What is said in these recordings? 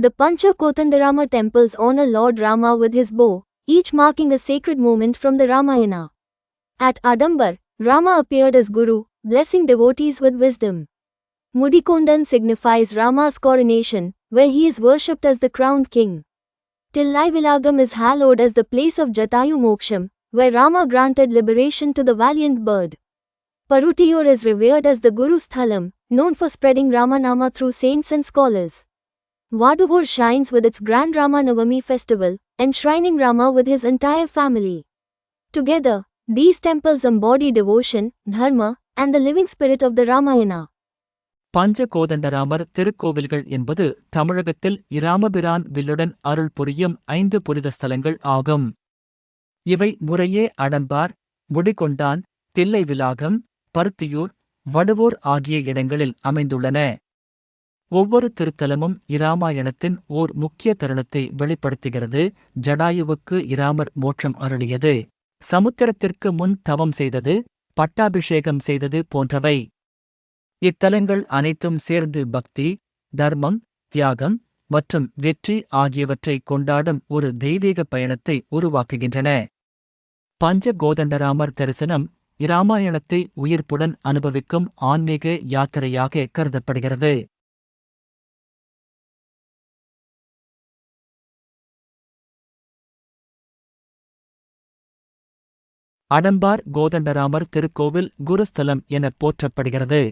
The Pancha Kotandarama temples honor Lord Rama with his bow, each marking a sacred moment from the Ramayana. At Adambar, Rama appeared as Guru, blessing devotees with wisdom. Mudikondan signifies Rama's coronation, where he is worshipped as the crowned king. Tillaivilagam is hallowed as the place of Jatayu Moksham, where Rama granted liberation to the valiant bird. Parutiyur is revered as the Guru Sthalam, known for spreading Ramanama through saints and scholars. Vaduvur shines with its grand Rama Navami festival, enshrining Rama with his entire family. Together, these temples embody devotion, dharma, and the living spirit of the Ramayana. பஞ்ச கோதண்டராமர் திருக்கோவில்கள் என்பது தமிழகத்தில் இராமபிரான் வில்லுடன் அருள் புரியும் ஐந்து புனித ஸ்தலங்கள் ஆகும் இவை முறையே அடம்பார் முடிகொண்டான் தில்லைவிலாகம் பருத்தியூர் வடுவூர் ஆகிய இடங்களில் அமைந்துள்ளன ஒவ்வொரு திருத்தலமும் இராமாயணத்தின் ஓர் முக்கிய தருணத்தை வெளிப்படுத்துகிறது. ஜடாயுவுக்கு இராமர் மோட்சம் அருளியது. சமுத்திரத்திற்கு முன் தவம் செய்தது பட்டாபிஷேகம் செய்தது போன்றவை. இத்தலங்கள் அனைத்தும் சேர்ந்து பக்தி தர்மம் தியாகம் மற்றும் வெற்றி ஆகியவற்றை கொண்டாடும் ஒரு தெய்வீக பயணத்தை உருவாக்குகின்றன. பஞ்ச கோதண்டராமர் தரிசனம் இராமாயணத்தை உயிர்ப்புடன் அனுபவிக்கும் ஆன்மீக யாத்திரையாக கருதப்படுகிறது. அடம்பார் கோதண்டராமர் திருக்கோவில் குருஸ்தலம் எனப் போற்றப்படுகிறது.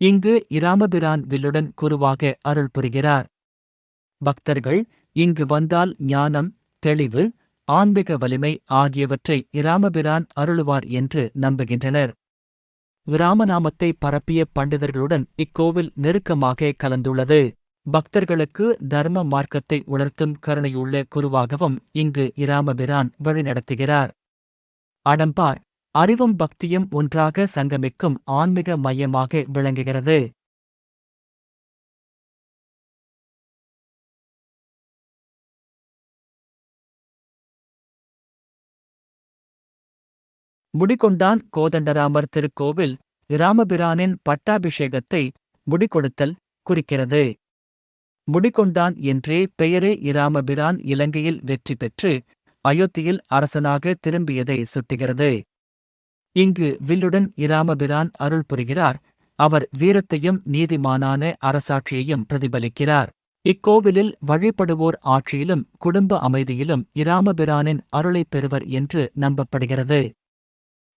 இங்கு இராமபிரான் வில்லுடன் குருவாக அருள் புரிகிறார். பக்தர்கள் இங்கு வந்தால் ஞானம் தெளிவு ஆன்மீக வலிமை ஆகியவற்றை இராமபிரான் அருளுவார் என்று நம்புகின்றனர். ராமநாமத்தை பரப்பிய பண்டிதர்களுடன் இக்கோவில் நெருக்கமாக கலந்துள்ளது. பக்தர்களுக்கு தர்ம மார்க்கத்தை உணர்த்தும் கருணையுள்ள குருவாகவும் இங்கு இராமபிரான் வழிநடத்துகிறார். அடம்பார் அறிவும் பக்தியும் ஒன்றாக சங்கமிக்கும் ஆன்மீக மையமாக விளங்குகிறது. முடிகொண்டான் கோதண்டராமர் திருக்கோவில் இராமபிரானின் பட்டாபிஷேகத்தை முடிகொடுத்தல் குறிக்கிறது. முடிகொண்டான் என்றே பெயரே இராமபிரான் இலங்கையில் வெற்றி பெற்று அயோத்தியில் அரசனாக திரும்பியதை சுட்டுகிறது. இங்கு வில்லுடன் இராமபிரான் அருள் புரிகிறார். அவர் வீரத்தையும் நீதிமானான அரசாட்சியையும் பிரதிபலிக்கிறார். இக்கோவிலில் வழிபடுவோர் ஆட்சியிலும் குடும்ப அமைதியிலும் இராமபிரானின் அருளைப் பெறுவர் என்று நம்பப்படுகிறது.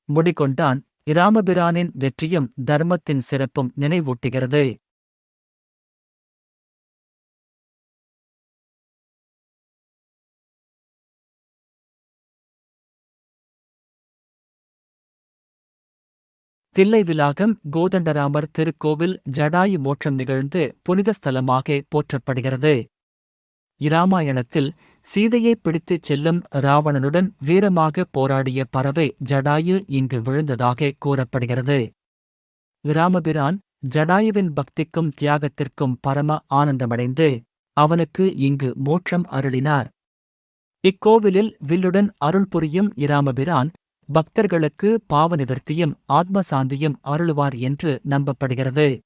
முடிகொண்டான் இராமபிரானின் வெற்றியும் தர்மத்தின் சிறப்பும் நினைவூட்டுகிறது. தில்லைவிலாகம் கோதண்டராமர் திருக்கோவில் ஜடாயு மோட்சம் நிகழ்ந்து புனித ஸ்தலமாக போற்றப்படுகிறது. இராமாயணத்தில் சீதையை பிடித்துச் செல்லும் ராவணனுடன் வீரமாக போராடிய பறவை ஜடாயு இங்கு விழுந்ததாக கூறப்படுகிறது. இராமபிரான் ஜடாயுவின் பக்திக்கும் தியாகத்திற்கும் பரம ஆனந்தமடைந்து அவனுக்கு இங்கு மோட்சம் அருளினார். இக்கோவிலில் வில்லுடன் அருள் புரியும் இராமபிரான் பக்தர்களுக்கு பாவ நிவர்த்தியும் ஆத்ம ஆத்மசாந்தியும் அருளுவார் என்று நம்பப்படுகிறது.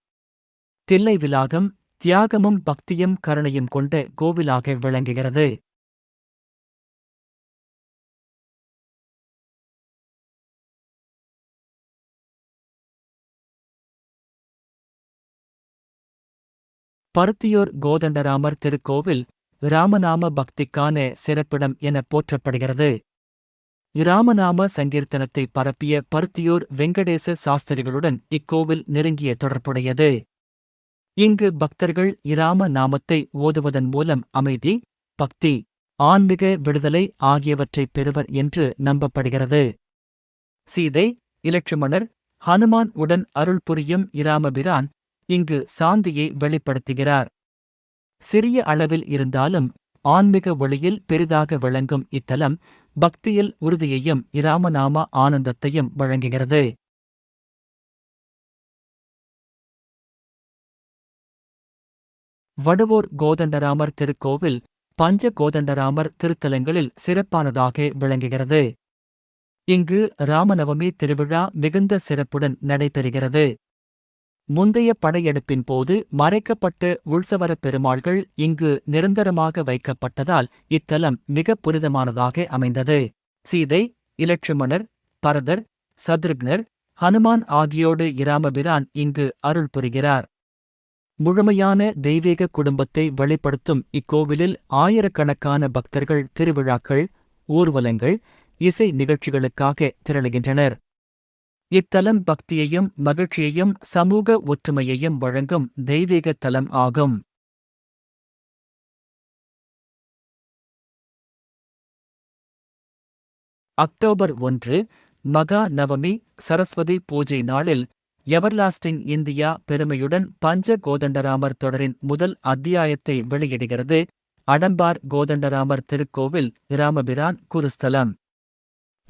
தில்லை விலாகம் தியாகமும் பக்தியும் கருணையும் கொண்ட கோவிலாக விளங்குகிறது. பருத்தியூர் கோதண்டராமர் திருக்கோவில் ராமநாம பக்திக்கான சிறப்பிடம் என போற்றப்படுகிறது. இராமநாம சங்கீர்த்தனத்தை பரப்பிய பருத்தியூர் வெங்கடேச சாஸ்திரிகளுடன் இக்கோவில் நெருங்கிய தொடர்புடையது. இங்கு பக்தர்கள் இராம நாமத்தை ஓதுவதன் மூலம் அமைதி பக்தி ஆன்மீக விடுதலை ஆகியவற்றைப் பெறுவர் என்று நம்பப்படுகிறது. சீதை இலட்சுமணர் ஹனுமான் உடன் அருள் புரியும் இராமபிரான் இங்கு சாந்தியை வெளிப்படுத்துகிறார். சிறிய அளவில் இருந்தாலும் ஆன்மீக ஒளியில் பெரிதாக விளங்கும் இத்தலம் பக்தியில் உறுதியையும் இராமநாம ஆனந்தத்தையும் வழங்குகிறது. வடுவூர் கோதண்டராமர் திருக்கோவில் பஞ்ச கோதண்டராமர் திருத்தலங்களில் சிறப்பானதாக விளங்குகிறது. இங்கு ராமநவமி திருவிழா மிகுந்த சிறப்புடன் நடைபெறுகிறது. முந்தைய படையெடுப்பின் போது மறைக்கப்பட்டு உள்சவரப் பெருமாள்கள் இங்கு நிரந்தரமாக வைக்கப்பட்டதால் இத்தலம் மிகப் புனிதமானதாக அமைந்தது. சீதை இலட்சுமணர் பரதர் சத்ருக்னர் ஹனுமான் ஆகியோடு இராமபிரான் இங்கு அருள் புரிகிறார். முழுமையான தெய்வீக குடும்பத்தை வெளிப்படுத்தும் இக்கோவிலில் ஆயிரக்கணக்கான பக்தர்கள் திருவிழாக்கள் ஊர்வலங்கள் இசை நிகழ்ச்சிகளுக்காக திரளுகின்றனர். இத்தலம் பக்தியையும் மகிழ்ச்சியையும் சமூக ஒற்றுமையையும் வழங்கும் தெய்வீக தலம் ஆகும். அக்டோபர் ஒன்று மகா நவமி சரஸ்வதி பூஜை நாளில் எவர்லாஸ்டிங் இந்தியா பெருமையுடன் பஞ்ச கோதண்டராமர் தொடரின் முதல் அத்தியாயத்தை வெளியிடுகிறது அடம்பார் கோதண்டராமர் திருக்கோவில் இராமபிரான் குருஸ்தலம்.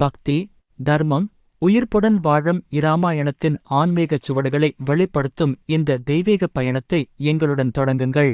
பக்தி தர்மம் உயிர்ப்புடன் வாழும் இராமாயணத்தின் ஆன்மீகச் சுவடுகளை வெளிப்படுத்தும் இந்த தெய்வீக பயணத்தை எங்களுடன் தொடங்குங்கள்.